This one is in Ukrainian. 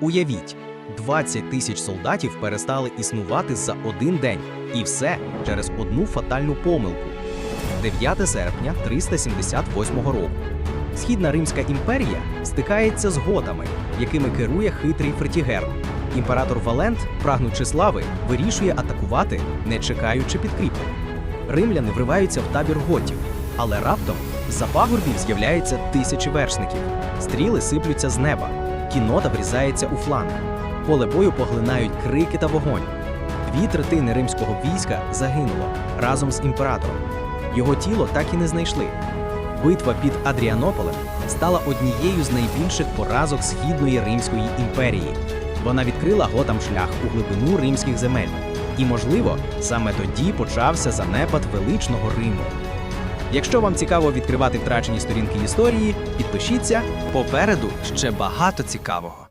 Уявіть, 20 тисяч солдатів перестали існувати за один день, і все через одну фатальну помилку. 9 серпня 378 року. Східна Римська імперія стикається з готами, якими керує хитрий Фретігер. Імператор Валент, прагнучи слави, вирішує атакувати, не чекаючи підкріплень. Римляни вриваються в табір готів, але раптом за пагорбів з'являється тисячі вершників. Стріли сиплються з неба, кінота врізається у фланг. Поле бою поглинають крики та вогонь. Дві третини римського війська загинуло разом з імператором. Його тіло так і не знайшли. Битва під Адріанополем стала однією з найбільших поразок Східної Римської імперії. Вона відкрила готам шлях у глибину римських земель. І, можливо, саме тоді почався занепад величного Риму. Якщо вам цікаво відкривати втрачені сторінки історії, підпишіться попереду ще багато цікавого.